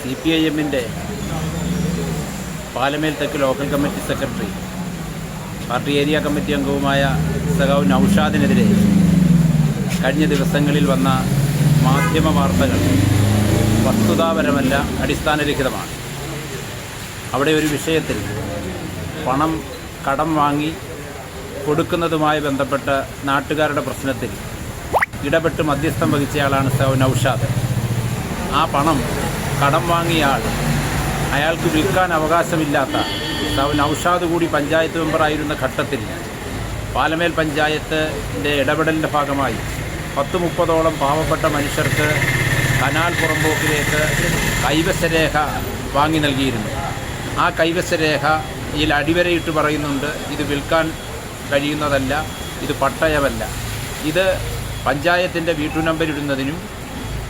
C P I എമ്മിന്റെ പാലമേൽ തെക്ക് local committee secretary party area committee അംഗവുമായ സഖാവ് നൌഷാദിനെതിരെ കഴിഞ്ഞ ദിവസങ്ങളിൽ വന്ന മാധ്യമ വാർത്തകൾ വസ്തുതാപരമല്ല അടിസ്ഥാനരഹിതമാണ്. അവിടെ ഒരു വിഷയത്തിൽ പണം കടം വാങ്ങി കൊടുക്കുന്നതുമായി ബന്ധപ്പെട്ട നാട്ടുകാരുടെ പ്രശ്നത്തിൽ ഇടപെട്ട് മധ്യസ്ഥം വഹിച്ചയാളാണ് സൗ നൌഷാദ്. ആ പണം കടം വാങ്ങിയ ആൾ. അയാൾക്ക് വിൽക്കാൻ അവകാശമില്ലാത്ത നൌഷാദ് കൂടി പഞ്ചായത്ത് മെമ്പറായിരുന്ന ഘട്ടത്തിൽ പാലമേൽ പഞ്ചായത്തിന്റെ ഇടപെടലിന്റെ ഭാഗമായി പത്ത് മുപ്പതോളം പാവപ്പെട്ട മനുഷ്യർക്ക് കനാൽ പുറമ്പോക്കിലേക്ക് കൈവശരേഖ വാങ്ങി നൽകിയിരുന്നു. ആ കൈവശരേഖ ഇതിൽ അടിവരയിട്ട് പറയുന്നുണ്ട് ഇത് വിൽക്കാൻ കഴിയുന്നതല്ല ഇത് പട്ടയമല്ല. ഇത് പഞ്ചായത്തിന്റെ വീട്ടു നമ്പർ ഇടുന്നതിനും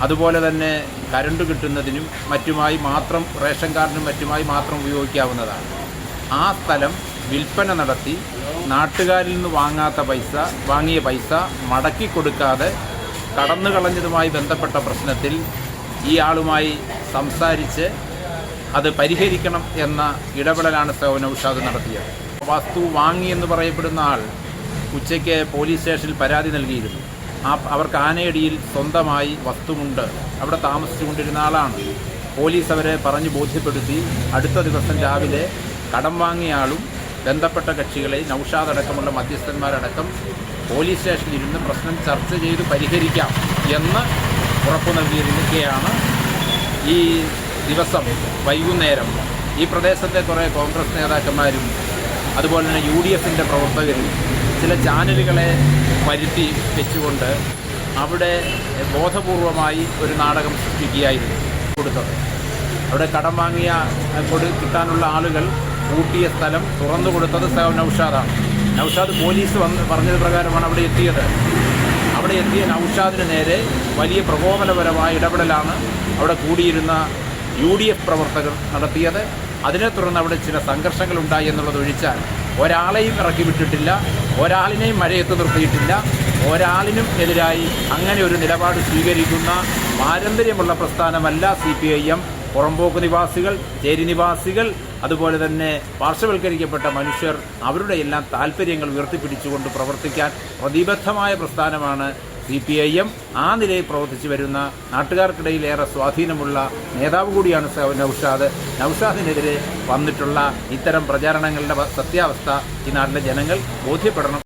അതുപോലെ തന്നെ കരണ്ട് കിട്ടുന്നതിനും മറ്റുമായി മാത്രം റേഷൻ കാർഡിനും മറ്റുമായി മാത്രം ഉപയോഗിക്കാവുന്നതാണ്. ആ സ്ഥലം വിൽപ്പന നടത്തി നാട്ടുകാരിൽ നിന്ന് വാങ്ങാത്ത പൈസ വാങ്ങിയ പൈസ മടക്കി കൊടുക്കാതെ കടന്നു കളഞ്ഞതുമായി ബന്ധപ്പെട്ട പ്രശ്നത്തിൽ ഈ ആളുമായി സംസാരിച്ച് അത് പരിഹരിക്കണം എന്ന ഇടപെടലാണ് സൗനൌഷാദ് നടത്തിയത്. വസ്തു വാങ്ങി എന്ന് പറയപ്പെടുന്ന ആൾ ഉച്ചയ്ക്ക് പോലീസ് സ്റ്റേഷനിൽ പരാതി നൽകിയിരുന്നു. ആ അവർക്ക് ആനയടിയിൽ സ്വന്തമായി വസ്തുവുണ്ട് അവിടെ താമസിച്ചുകൊണ്ടിരുന്ന ആളാണ്. പോലീസ് അവരെ പറഞ്ഞു ബോധ്യപ്പെടുത്തി അടുത്ത ദിവസം രാവിലെ കടം വാങ്ങിയ ആളും ബന്ധപ്പെട്ട കക്ഷികളെ നൌഷാദ് അടക്കമുള്ള മധ്യസ്ഥന്മാരടക്കം പോലീസ് സ്റ്റേഷനിൽ ഇരുന്ന് പ്രശ്നം ചർച്ച ചെയ്ത് പരിഹരിക്കാം എന്ന് ഉറപ്പു നൽകിയിരിക്കുകയാണ് ഈ ദിവസം വൈകുന്നേരം. ഈ പ്രദേശത്തെ കുറേ കോൺഗ്രസ് നേതാക്കന്മാരും അതുപോലെ തന്നെ യു ഡി എഫിന്റെ പ്രവർത്തകരും ചില ചാനലുകളെ വരുത്തി വെച്ചുകൊണ്ട് അവിടെ ബോധപൂർവമായി ഒരു നാടകം സൃഷ്ടിക്കുകയായിരുന്നു. കൊടുത്തത്. അവിടെ കടം വാങ്ങിയ കൊടു കിട്ടാനുള്ള ആളുകൾ കൂട്ടിയ സ്ഥലം തുറന്നു കൊടുത്തത് നൌഷാദാണ്. നൗഷാദ് പോലീസ് വന്ന് പറഞ്ഞത് പ്രകാരമാണ് അവിടെ എത്തിയത്. അവിടെ എത്തിയ നൗഷാദിന് നേരെ വലിയ പ്രകോപനപരമായ ഇടപെടലാണ് അവിടെ കൂടിയിരുന്ന യു ഡി എഫ് പ്രവർത്തകർ നടത്തിയത്. അതിനെ തുടർന്ന് അവിടെ ചില സംഘർഷങ്ങൾ ഉണ്ടായി എന്നുള്ളത് ഒഴിച്ചാൽ ഒരാളെയും ഇറക്കി വിട്ടിട്ടില്ല. ഒരാളിനെയും മഴയത്ത് നിർത്തിയിട്ടില്ല. ഒരാളിനും എതിരായി അങ്ങനെ ഒരു നിലപാട് സ്വീകരിക്കുന്ന പാരമ്പര്യമുള്ള പ്രസ്ഥാനമല്ല സി പി ഐ എം. പുറമ്പോക്ക് നിവാസികൾ ചേരി നിവാസികൾ അതുപോലെ തന്നെ പാർശ്വവൽക്കരിക്കപ്പെട്ട മനുഷ്യർ അവരുടെ എല്ലാം താല്പര്യങ്ങൾ ഉയർത്തിപ്പിടിച്ചുകൊണ്ട് പ്രവർത്തിക്കാൻ പ്രതിബദ്ധമായ പ്രസ്ഥാനമാണ് സി പി ഐ എം ആ നിലയിൽ പ്രവർത്തിച്ചു വരുന്ന നാട്ടുകാർക്കിടയിൽ ഏറെ സ്വാധീനമുള്ള നേതാവ് കൂടിയാണ് നൌഷാദ്. നൌഷാദിനെതിരെ വന്നിട്ടുള്ള ഇത്തരം പ്രചാരണങ്ങളുടെ സത്യാവസ്ഥ ഈ നാട്ടിലെ ജനങ്ങൾ ബോധ്യപ്പെടണം.